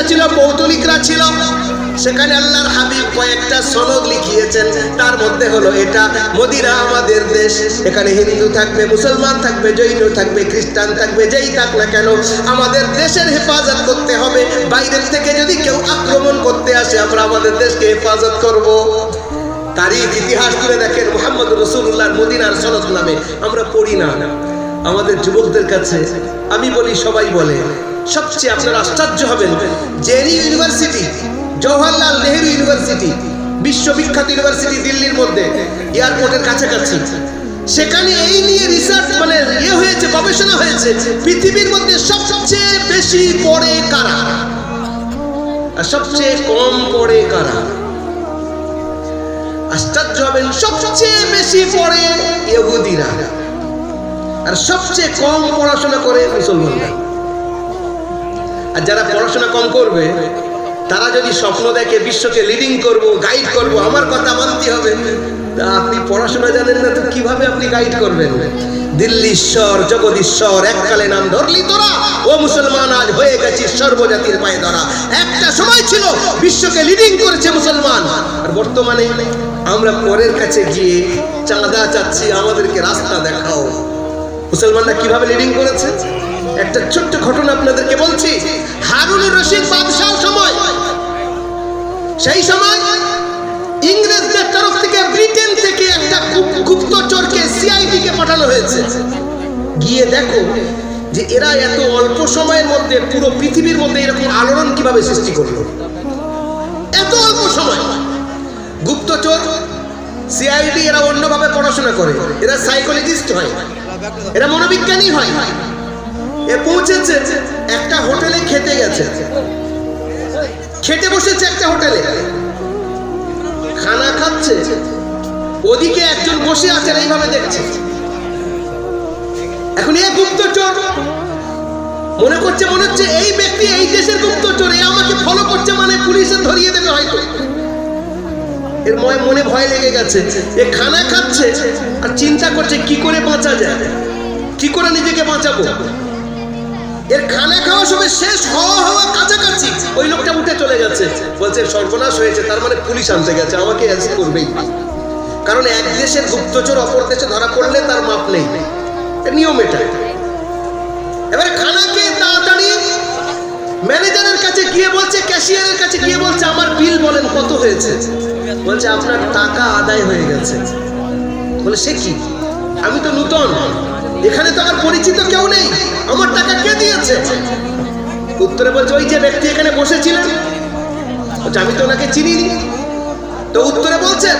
মুসলিমরা ছিল পৌতলিকরা ছিল। সেখানে আল্লাহর হাবিব কয়েকটা সনদ লিখিয়েছেন। তার মধ্যে হলো, এটা মদিরা আমাদের দেশ। এখানে হিন্দু থাকবে, মুসলমান থাকবে, জৈন থাকবে, খ্রিস্টান থাকবে, যেই থাক না কেন, আমাদের দেশের হেফাজত করতে হবে। বাইরের থেকে যদি কেউ আক্রমণ করতে আসে, আমরা আমাদের দেশকে হেফাজত করব। তারিখ ইতিহাস তুলে দেখেন মোহাম্মদ রসুল্লাহর মদিনার সনদ নামে আমরা পড়ি না। আমাদের যুবকদের কাছে, আমি বলি, সবাই বলে সবচেয়ে আপনারা আশ্চর্য হবেন জেরি ইউনিভার্সিটি, জওহরলাল নেহেরু ইউনিভার্সিটি, বিশ্ববিখ্যাত ইউনিভার্সিটি দিল্লির মধ্যে, এয়ারপোর্টের কাছাকাছি। সেখানে এই নিয়ে রিসার্চ মানে ইয়ে হয়েছে, গবেষণা হয়েছে, পৃথিবীর মধ্যে সবচেয়ে বেশি পড়ে কারা? আর সবচেয়ে কম পড়ে কারা? আশ্চর্য হবেন, সবচেয়ে বেশি পড়ে ইহুদিরা। আর সবচেয়ে কম পড়াশোনা করে মুসলমানরা। আর যারা পড়াশোনা কম করবে, তারা যদি স্বপ্ন দেখে বিশ্বকে লিডিং করব গাইড করব, আমার কথা মানতে হবে, তা আপনি পড়াশোনা জানেন না, তো কীভাবে আপনি গাইড করবেন? দিল্লীশ্বর জগদীশ্বর এককালে নাম ধরলি তোরা। ও মুসলমান, আজ হয়ে গেছি সর্বজাতির পায়ে ধরা। একটা সময় ছিল বিশ্বকে লিডিং করেছে মুসলমান। আর বর্তমানে আমরা পরের কাছে গিয়ে চাঁদা চাচ্ছি, আমাদেরকে রাস্তা দেখাও। মুসলমানরা কীভাবে লিডিং করেছে? একটা ছোট্ট ঘটনা আপনাদেরকে বলছি। হারুনুর রশিদ বাদশাহ সময়। সেই সময় ইংরেজদের তরফ থেকে, ব্রিটেন থেকে একটা গুপ- গুপ্তচরকে সিআইডি কে পাঠানো হয়েছে। গিয়ে দেখো যে এরা এত অল্প সময়ের মধ্যে, পুরো পৃথিবীর মধ্যে এরকম আলোড়ন কীভাবে সৃষ্টি করল। এত অল্প সময়। গুপ্তচর সিআইডি এরা অন্যভাবে পড়াশোনা করে। এরা সাইকোলজিস্ট হয়। এরা মনোবিজ্ঞানী হয়। এ পৌঁছেছে, একটা হোটেলে খেতে গেছে। খেতে বসেছে একটা হোটেলে। খানা খাচ্ছে। ওদিকে একজন বসে আছেন, এইভাবে দেখছে। এখন এ গুপ্তচর, মনে করছে, মনে হচ্ছে এই ব্যক্তি এই দেশের গুপ্তচর, এ আমাকে ফলো করছে মানে পুলিশে ধরিয়ে দেবে হয়তো। এর ময় মনে ভয় লেগে গেছে। এ খানা খাচ্ছে আর চিন্তা করছে, কি করে বাঁচা যায়? কি করে নিজেকে বাঁচাবো? এর খানা খাওয়া সময় শেষ, হওয়া হওয়া কাছাকাছি। ওই লোকটা উঠে চলে গেছে। বলছে, সর্বনাশ হয়েছে, তার মানে পুলিশ আনতে গেছে, আমাকে অ্যারেস্ট করবেই। কারণ এক দেশের গুপ্তচর অপর দেশে ধরা পড়লে তার মাপ নেই। নিয়ম এটা। এবারে খানাকে তাড়াতাড়ি ম্যানেজারের কাছে গিয়ে বলছে, ক্যাশিয়ারের কাছে গিয়ে বলছে, আমার বিল বলেন, কত হয়েছে? বলছে, আপনার টাকা আদায় হয়ে গেছে। বলে, সে কি? আমি তো নূতন। এখানে তো আমার পরিচিত কেউ নেই। আমার টাকা কে দিয়েছে? উত্তরে বলছে, ওই যে ব্যক্তি এখানে বসেছিলেন। আমি তো ওনাকে চিনিনি। তো উত্তরে বলছে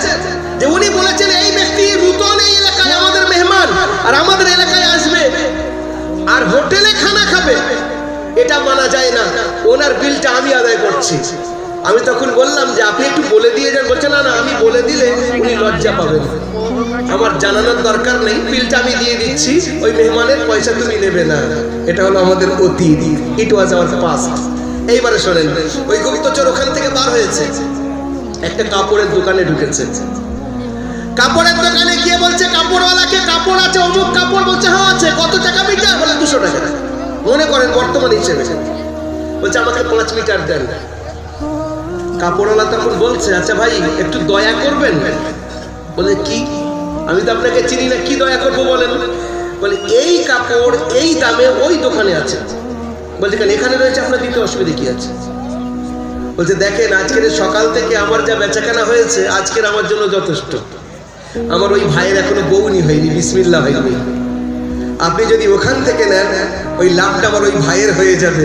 যে, উনি বলেছেন, এই ব্যক্তি নূতন এই এলাকায় আমাদের মেহমান আর আমাদের এলাকায় আসবে আর হোটেলে খানা খাবে। এটা মানা যায় না। ওনার বিলটা আমি আদায় করছি। আমি তখন বললাম যে, আপনি একটু বলে দিয়ে যান। বলছে, না না, আমি বলে দিলে উনি লজ্জা পাবেন। আমার জানানোর দরকার নেই। বিলটা আমি দিয়ে দিচ্ছি। ওই মেহমানের পয়সা তুমি নেবে না। এটা হলো আমাদের অতীত। ইট ওয়াজ আওয়ার পাস্ট এইবারে শোনেন, ওই গুপ্তচর ওখান থেকে বার হয়েছে। একটা কাপড়ের দোকানে ঢুকেছে। কাপড়ের দোকানে গিয়ে বলছে, কাপড়ওয়ালাকে কাপড় আছে, অমুক কাপড়। বলছে হ্যাঁ আছে। কত টাকা মিটার? বলে, দুশো টাকা। মনে করেন বর্তমান হিসেবে। বলছে, আমাকে পাঁচ মিটার দেন। কাপড়ওয়ালা তখন বলছে আচ্ছা ভাই, একটু দয়া করবেন? বলে, কি? আমি তো আপনাকে চিনি না, কি দয়া করব বলেন? বলে, এই কাপড়, এই দামে ওই দোকানে আছে। বলছে, কেন? এখানে রয়েছে, আপনার দিতে অসুবিধা কি আছে? বলছে, দেখেন, আজকের সকাল থেকে আমার যা বেচাকেনা হয়েছে, আজকের আমার জন্য যথেষ্ট। আমার ওই ভাইয়ের এখনও বউনি হয়নি, বিসমিল্লা হয়নি। আপনি যদি ওখান থেকে নেন, ওই লাভটা আমার ওই ভাইয়ের হয়ে যাবে।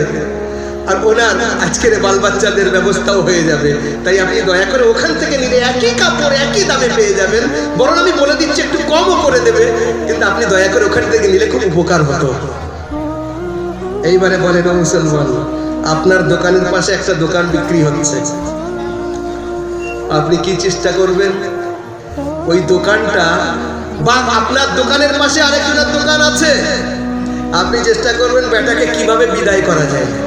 আর ওনার আজকের বাল বাচ্চাদের ব্যবস্থাও হয়ে যাবে। তাই আপনি দয়া করে ওখান থেকে নিলে একই কাপড় একই দামে পেয়ে যাবেন। বরং আমি বলে দিচ্ছি, একটু কমও করে দেবে। কিন্তু আপনি দয়া করে ওখান থেকে নিলে খুব উপকার হতো। এইবারে বলেন মুসলমান, আপনার দোকানের পাশে একটা দোকান বিক্রি হচ্ছে। আপনি কি চেষ্টা করবেন? ওই দোকানটা বা আপনার দোকানের পাশে আরেকজনের দোকান আছে। আপনি চেষ্টা করবেন বেটাকে কীভাবে বিদায় করা যায়।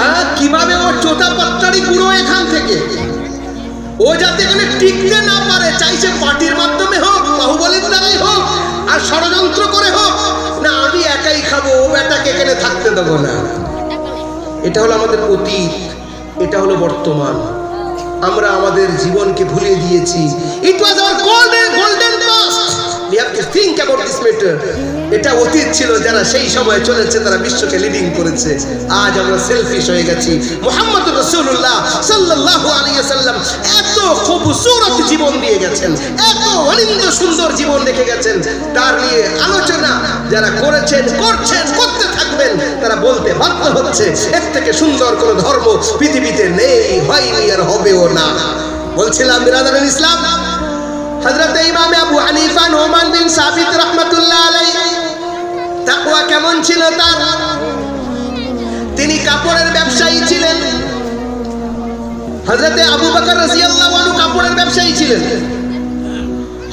হ্যাঁ কীভাবে ও চোতা পাত্তারি পুরো এখান থেকে? ও যাতে এখানে টিকতে না পারে চাইছে পার্টির মাধ্যমে হোক, বাহুবলীর দ্বারাই হোক, আর ষড়যন্ত্র করে হোক। না, আমি একাই খাব, ও বেটাকে এখানে থাকতে দেবো না। এটা হলো আমাদের অতীত, এটা হলো বর্তমান। আমরা আমাদের জীবনকে ভুলে দিয়েছি। It was our golden golden past we have to think about this matter এটা অতীত ছিল, যারা সেই সময় চলেছে, তারা বিশ্বকে লিডিং করেছে। আজ আমরা সেলফিশ হয়ে গেছি। মোহাম্মদ রসুল্লাহ সাল্লাল্লাহু আলাইহি সাল্লাম এত খুবসুরত জীবন দিয়ে গেছেন, এত অনিন্দ সুন্দর জীবন রেখে গেছেন। তার নিয়ে আলোচনা যারা করেছেন, করছেন, করতে থাকবেন, তারা বলতে বাধ্য হচ্ছে, এর থেকে সুন্দর কোনো ধর্ম পৃথিবীতে নেই, হয়নি আর হবেও না। বলছিলাম, বিরাদার ইসলাম হযরত ইমাম আবু হানিফা নোমান বিন সাবিত রাহমাতুল্লাহ আলাইহি, তাকওয়া কেমন ছিল তার? তিনি কাপড়ের ব্যবসায়ী ছিলেন। হযরতে আবু বকর রাদিয়াল্লাহু আনহু কাপড়ের ব্যবসায়ী ছিলেন।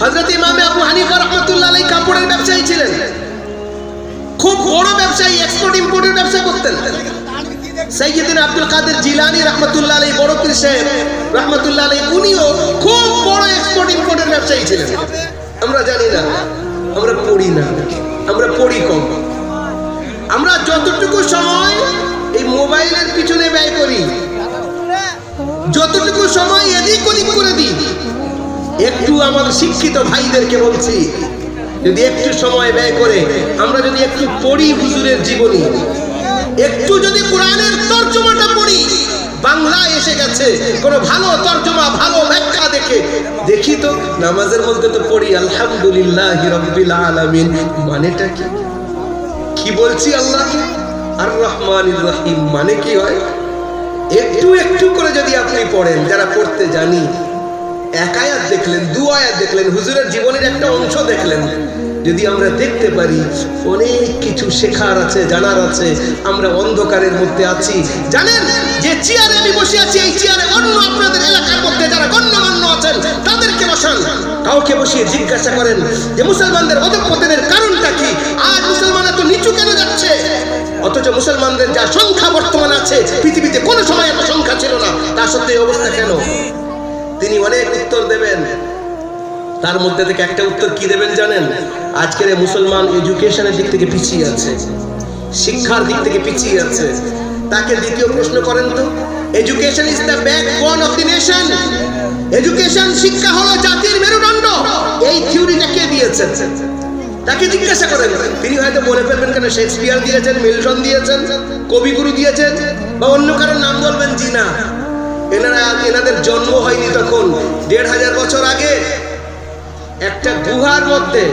হযরত ইমাম আবু হানিফা রাহমাতুল্লাহ আলাইহি কাপড়ের ব্যবসায়ী ছিলেন। খুব বড় ব্যবসায়ী এক্সপোর্ট ইম্পোর্টের ব্যবসা করতেন। সৈয়দিন আব্দুল কাদের জিলানি রহমতুল্লাহ আলাই বড় পীর সাহেব, রহমতুল্লাহ আলাই উনিও খুব বড় এক্সপোর্ট ইম্পোর্টের ব্যবসায়ী ছিলেন। আমরা জানি না, আমরা পড়ি না, আমরা পড়ি কম। আমরা যতটুকু সময় এই মোবাইলের পিছনে ব্যয় করি, যতটুকু সময় এদিক ওদিক করে দিই, একটু আমার শিক্ষিত ভাইদেরকে বলছি, যদি একটু সময় ব্যয় করে, আমরা যদি একটু পড়ি হুজুরের জীবনী একটু যদি কোরআনের তর্জমাটা পড়ি, বাংলায় এসে গেছে, কোনো ভালো তর্জমা, ভালো ব্যাখ্যা দেখে। দেখি তো, নামাজের মধ্যে তো পড়ি, আলহামদুলিল্লাহ রব্বিল আলামিন। মানেটা কি? কি বলছি আল্লাহকে? আর রহমান রহিম মানে কি হয়? একটু একটু করে যদি আপনি পড়েন, যারা পড়তে জানি, এক আয়াত দেখলেন, দু আয়াত দেখলেন, হুজুরের জীবনের একটা অংশ দেখলেন। যদি আমরা দেখতে পারি, অনেক কিছু শেখার আছে, জানার আছে, আমরা অন্ধকারের মধ্যে আছি। জানেন, যে চেয়ারে আমি বসে আছি, এই চেয়ারে অন্য আপনাদের এলাকার মধ্যে যারা গণ্যমান্য আছেন, তাদেরকে বসান। কাউকে বসিয়ে জিজ্ঞাসা করেন যে, মুসলমানদের অধপতনের কারণটা কি? আজ মুসলমানরা তো নিচু কেন যাচ্ছে? অথচ মুসলমানদের যা সংখ্যা বর্তমান আছে, পৃথিবীতে কোনো সময় এত সংখ্যা ছিল না। তা সত্ত্বেও অবস্থা কেন? তিনি অনেক উত্তর দেবেন। তার মধ্যে থেকে একটা উত্তর কি দেবেন জানেন? আজকের মুসলমান এডুকেশনের দিক থেকে পিছিয়ে আছে। শিক্ষার দিক থেকে পিছিয়ে আছে। তাকে দ্বিতীয় প্রশ্ন করেন তো education is the backbone of the nation education শিক্ষা হলো জাতির মেরুদণ্ড। এই থিওরিটা কে দিয়েছেন? তাকে জিজ্ঞাসা করেন। তিনি হয়তো বলে ফেলবেন কেন, শেক্সপিয়ার দিয়েছেন, মিল্টন দিয়েছেন, কবিগুরু দিয়েছেন, বা অন্য কারোর নাম বলবেন? জি না। এনারা, এনাদের জন্ম হয়নি তখন। দেড় হাজার বছর আগে একটা গুহার মধ্যে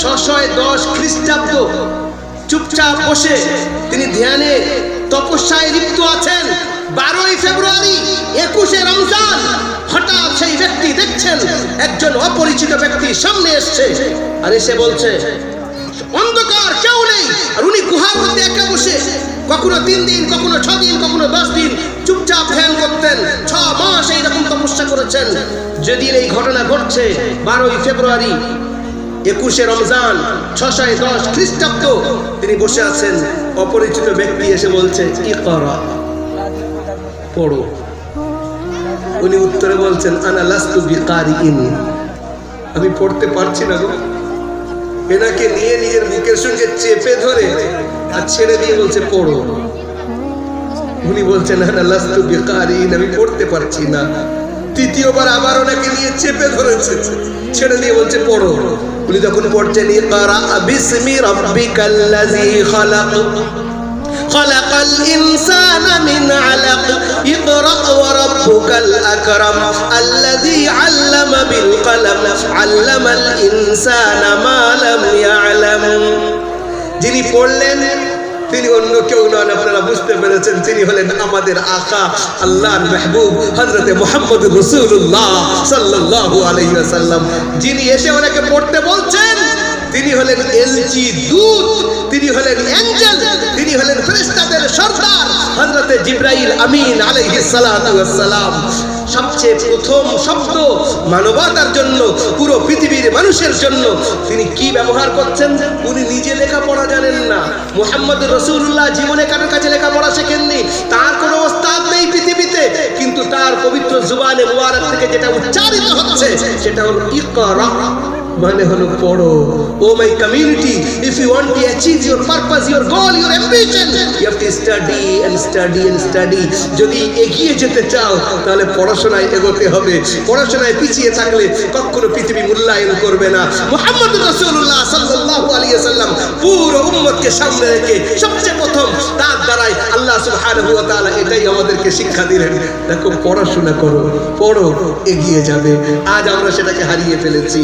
ছশয় দশ খ্রিস্টাব্দ চুপচাপ বসে তিনি ধ্যানে তপস্যায় লিপ্ত আছেন। বারোই ফেব্রুয়ারি, একুশে রমজান, হঠাৎ সেই ব্যক্তি দেখছেন, একজন অপরিচিত ব্যক্তি সামনে এসছে আর এসে বলছে, অন্ধকার কেউ নেই। আর উনি গুহার মধ্যে একা বসে কখনো তিন দিন, কখনো ছ দিন, কখনো দশ দিন চুপচাপ ধ্যান করতেন। ছ মাস এইরকম তপস্যা করেছেন। যেদিন এই ঘটনা ঘটছে, বারোই ফেব্রুয়ারি, একুশে রমজান, ছশয় দশ খ্রিস্টাব্দ, তিনি বসে আছেন। অপরিচিত ব্যক্তি এসে বলছে কি ইকরা, পড়ো। উনি উত্তরে বলছেন, আনা লাস্তু বিকারিইন। আমি পড়তে পারছি না গো। এনাকে নিয়ে নিজের বুকের সঙ্গে চেপে ধরে আর ছেড়ে দিয়ে বলছে পড়ো উনি বলছেন না লাস্তু বিকারিন আমি পড়তে পারছি না তৃতীয়বার আবার ওনাকে নিয়ে চেপে ধরেছে ছেড়ে দিয়ে বলছে পড়ো উনি তখন পড়ছেন ইকরা বিসমি রাব্বিকাল্লাযী খালাক خلق الإنسان من علق রব্বুকাল আকরাম আল্লাযী আল্লামা বিল কলম, আল্লামাল ইনসানা মা লাম ইয়ালাম। যিনি পড়লেন, তিনি অন্য কেউ নন, আপনারা বুঝতে পেরেছেন, তিনি হলেন আমাদের আকা, আল্লাহর মেহবুব হজরতে মোহাম্মদ রসুল্লাহ সাল্লাহু আলহিসাল্লাম যিনি এসে ওনাকে পড়তে বলছেন, তিনি হলেন এলজি দূত, তিনি হলেন অ্যাঞ্জেল তিনি হলেন ফেরিস্তাদের সরদার। হযরতে জিব্রাইল আমিন আলাইহিস সালাম সবচেয়ে প্রথম শব্দ মানবতার জন্য, পুরো পৃথিবীর মানুষের জন্য। তিনি কি ব্যবহার করছেন? উনি নিজে লেখাপড়া জানেন না। মোহাম্মদ রসুল্লাহ জীবনে কারোর কাছে লেখাপড়া শেখেননি। তার কোনো ওস্তাদ নেই পৃথিবীতে। কিন্তু তার পবিত্র জুবানে মুবারক থেকে যেটা উচ্চারিত হচ্ছে, সেটা হলো ইকরা। মানে হলো পড়ো। O my community if you want to achieve your purpose your goal your ambition you have to study and study and study যদি এগিয়ে যেতে চাও, তাহলে পড়াশোনায় এগোতে হবে। পড়াশোনায় পিছিয়ে থাকলে কখনো পৃথিবী মূল্যায়ন করবে না। মুহাম্মদ রাসূলুল্লাহ সাল্লাল্লাহু আলাইহি সাল্লাম পুরো উম্মতকে সামনে রেখে সবচেয়ে প্রথম তার দ্বারাই আল্লাহ সুবহানাহু ওয়া তাআলা এটাই আমাদেরকে শিক্ষা দিলেন। দেখো, পড়াশোনা করো, পড়ো, এগিয়ে যাবে। আজ আমরা সেটাকে হারিয়ে ফেলেছি।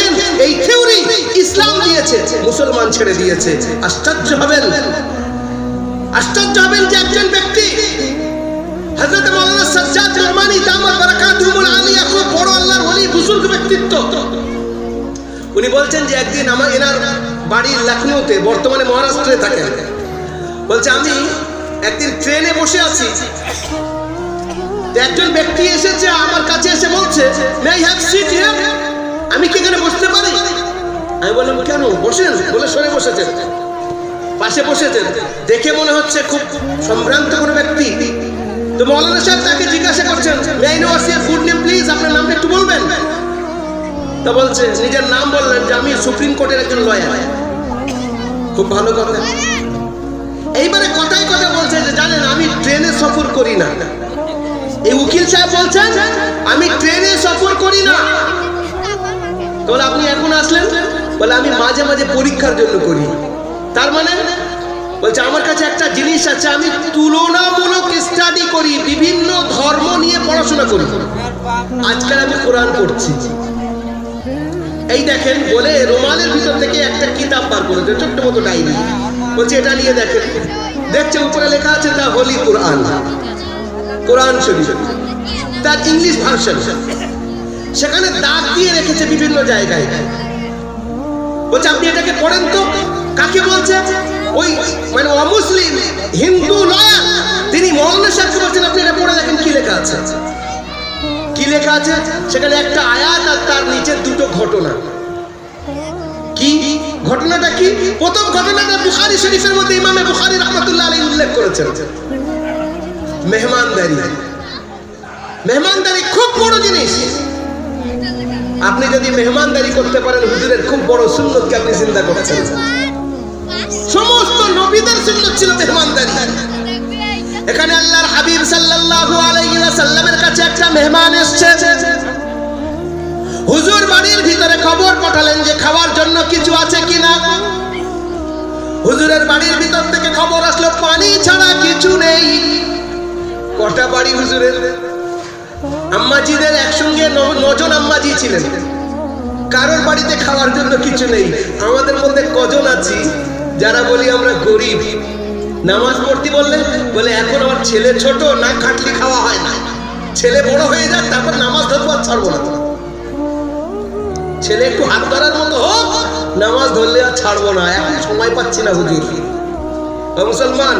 দেখেন এই থিওরি ইসলাম দিয়েছে, মুসলমান ছেড়ে দিয়েছে। আশ্চর্য হবেন। আশ্চর্য হবেন যে একজন ব্যক্তি মাওলানা সাজ্জাদ খুব বড় আল্লাহর ওলি, বুজুর্গ ব্যক্তিত্ব। উনি বলছেন যে একদিন আমার এনার বাড়ি বর্তমানে মহারাষ্ট্রে থাকেন। বলছে, আমি একদিন ট্রেনে বসে আছি। একজন ব্যক্তি এসেছে, আমার কাছে এসে বলছে, মে হ্যাভ আমি বললাম, কেন? বসেন। বলে সরে বসেছেন। পাশে বসেছেন। দেখে মনে হচ্ছে খুব সম্ভ্রান্ত কোনো ব্যক্তি। তো মৌলানা সাহেব তাকে জিজ্ঞাসা করছেন may I know your good name please আপনার নামটা একটু বলবেন? তা বলছে, নিজের নাম বললেন যে আমি সুপ্রিম কোর্টের একজন লয়ার খুব ভালো কথা। এইবারে কথায় কথা বলছে যে, জানেন, আমি ট্রেনে সফর করি না। এই উকিল সাহেব বলছেন, আমি ট্রেনে সফর করি না। তাহলে আপনি এখন আসলেন? বলে, আমি মাঝে মাঝে পরীক্ষার জন্য করি। তার মানে? বলছে, আমার কাছে একটা জিনিস আছে, আমি তুলনামূলক স্টাডি করি, বিভিন্ন ধর্ম নিয়ে পড়াশোনা করি। আজকাল আমি কোরআন পড়ছি। এই দেখেন, বলে রুমালের ভিতর থেকে একটা কিতাব বার করেছে ছোট্ট মতো ডায়েরি। বলছে, এটা নিয়ে দেখেন। দেখছে, উপরে লেখা আছে দা হোলি কোরআন। কোরআন শরীফ। তার ইংলিশ ভার্সন। সেখানে দাগ দিয়ে রেখেছে বিভিন্ন জায়গায়। বলছে, আপনি এটাকে পড়েন তো। কাকে বলছে? ওই মানে অমুসলিম হিন্দু লয়ার। তিনি মৌলানা সাহেবকে বলছেন, আপনি এটা পড়ে দেখেন কি লেখা আছে? কি লেখা আছে? সেখানে একটা আয়াত আর তার নিচে দুটো ঘটনা। কি ঘটনাটা কি? প্রথম ঘটনাটা বুখারী শরীফের মধ্যে ইমামে বুখারি রহমাতুল্লাহ আলাইহি উল্লেখ করেছেন। মেহমানদারি। মেহমানদারি খুব বড় জিনিস। আপনি যদি মেহমানদারি করতে পারেন, হুজুরের খুব বড় সুন্নতকে আপনি চিন্তা করছেন। সমস্ত নবীদের সুন্নত ছিল মেহমানদারি। এখানে আল্লাহর হাবিব সাল্লাল্লাহু আলাইহি ওয়াসাল্লামের কাছে একটা মেহমান এসেছে। হুজুর বাড়ির ভিতরে খবর পাঠালেন যে খাওয়ার জন্য কিছু আছে কিনা। হুজুরের বাড়ির ভিতর থেকে খবর আসলো, পানি ছাড়া কিছু নেই। কটা বাড়ি হুজুরের? আম্মাজিদের একসঙ্গে নজন আম্মাজি ছিলেন। কারোর বাড়িতে খাওয়ার জন্য কিছু নেই। আমাদের মধ্যে কজন আছি? যারা বলি আমরা গরিব। নামাজ পড়তে বললে বলে, এখন আমার ছেলে ছোট, না খাটলি খাওয়া হয় না। ছেলে বড় হয়ে যাক, তারপর নামাজ ধরবো আর ছাড়বো না। ছেলে একটু হাত ধরার মতো হোক, নামাজ ধরলে আর ছাড়বো না। এখন সময় পাচ্ছি না হুজুর। মুসলমান,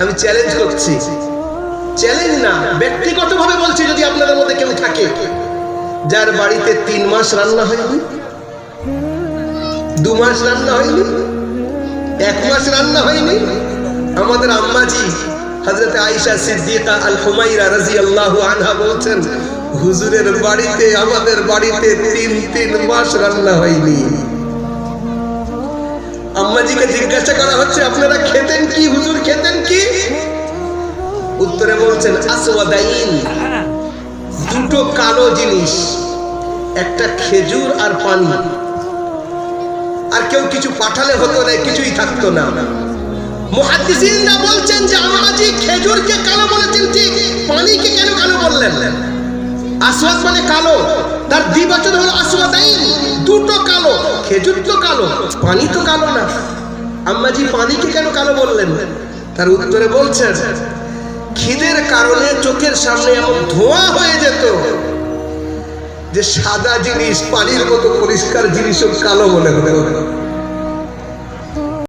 আমি চ্যালেঞ্জ করছি। চ্যালেঞ্জ না, ব্যক্তিগতভাবে বলছি যদি আপনাদের মধ্যে কেউ থাকে, যার বাড়িতে তিন মাস রান্না হয়নি, দু মাস রান্না হয়নি, এক মাস রান্না হয়নি, আমাদের আম্মাজি হজরত আয়েশা সিদ্দিকা আল হুমাইরা রাদিয়াল্লাহু আনহা বলছেন, হুজুরের বাড়িতে, আমাদের বাড়িতে তিন তিন মাস রান্না হয়নি। আম্মাজিকে জিজ্ঞাসা করা হচ্ছে, আপনারা খেতেন কি? হুজুর খেতেন কি? উত্তরে বলছেন আসওয়াদাইন। দুটো কালো জিনিস একটা খেজুর আর পানি। আর কেউ কিছু পাঠালে হতো না কিছুই থাকতো না। মুহাদ্দিসিনরা বলছেন যে আমাজি খেজুরকে কালো বলেছেন ঠিক? পানিকে কেন কালো বললেন? আসওয়াদ মানে কালো। তার দ্বিবচন হলো আসওয়াদাইন। দুটো কালো খেজুর তো কালো পানি তো কালো না। আম্মাজি পানিকে কেন কালো বললেন? তার উত্তরে বলছেন খিদের কারণে চোখের সামনে এমন ধোঁয়া হয়ে যেত যে সাদা জিনিস, পানির মতো পরিষ্কার জিনিসও কালো মনে হতো।